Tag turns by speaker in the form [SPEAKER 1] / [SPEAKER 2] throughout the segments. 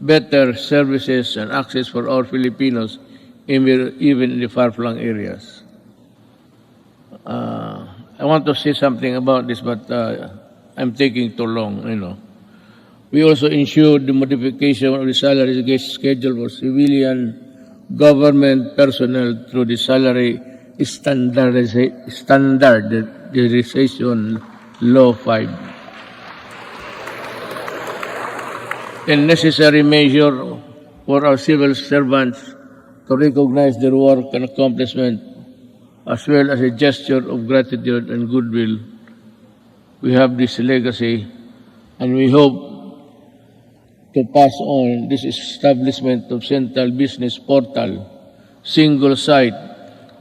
[SPEAKER 1] better services and access for our Filipinos, even in the far-flung areas. Uh, I want to say something about this, but uh, I'm taking too long, you know. We also ensured the modification of the salary schedule for civilian government personnel through the salary standardization law 5. And necessary measure for our civil servants to recognize their work and accomplishment as well as a gesture of gratitude and goodwill. We have this legacy and we hope to pass on this establishment of central business portal, single site,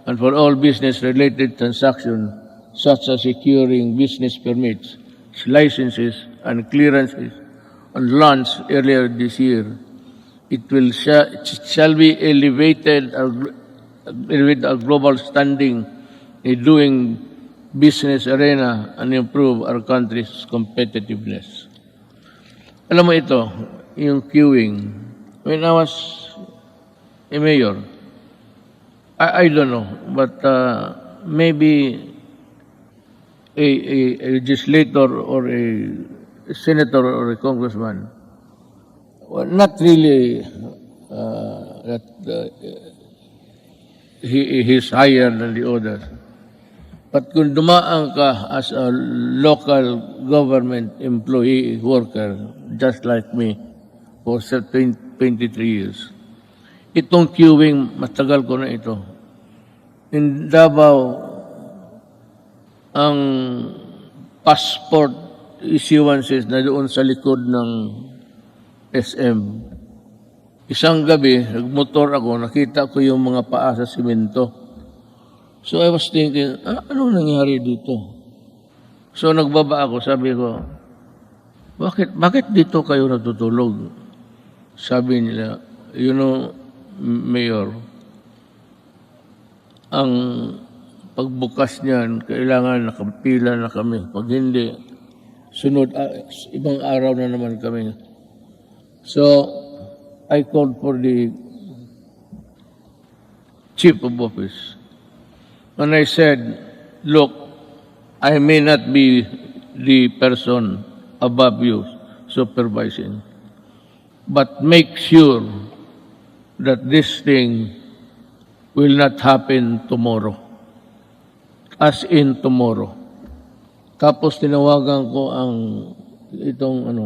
[SPEAKER 1] and for all business-related transactions such as securing business permits, licenses, and clearances on launch earlier this year. It will sha- shall be elevated our- with a global standing in doing business arena and improve our country's competitiveness. Alam mo ito, yung queuing. When I was a mayor, I, I don't know, but uh, maybe a, a, a legislator or a senator or a congressman, well, not really uh, that uh, he, he's higher than the others. But kung dumaan ka as a local government employee worker, just like me, for 20 23 years, itong queuing, matagal ko na ito. In Davao, ang passport issuances na doon sa likod ng SM. Isang gabi, nagmotor ako, nakita ko yung mga paa sa simento. So I was thinking, ah, ano nangyari dito? So nagbaba ako, sabi ko, bakit, bakit dito kayo natutulog? Sabi nila, you know, Mayor, ang pagbukas niyan, kailangan nakapila na kami. Pag hindi, sunod, ah, ibang araw na naman kami. So, I called for the chief of office. And I said, look, I may not be the person above you supervising, but make sure that this thing will not happen tomorrow. As in tomorrow. Tapos tinawagan ko ang itong ano,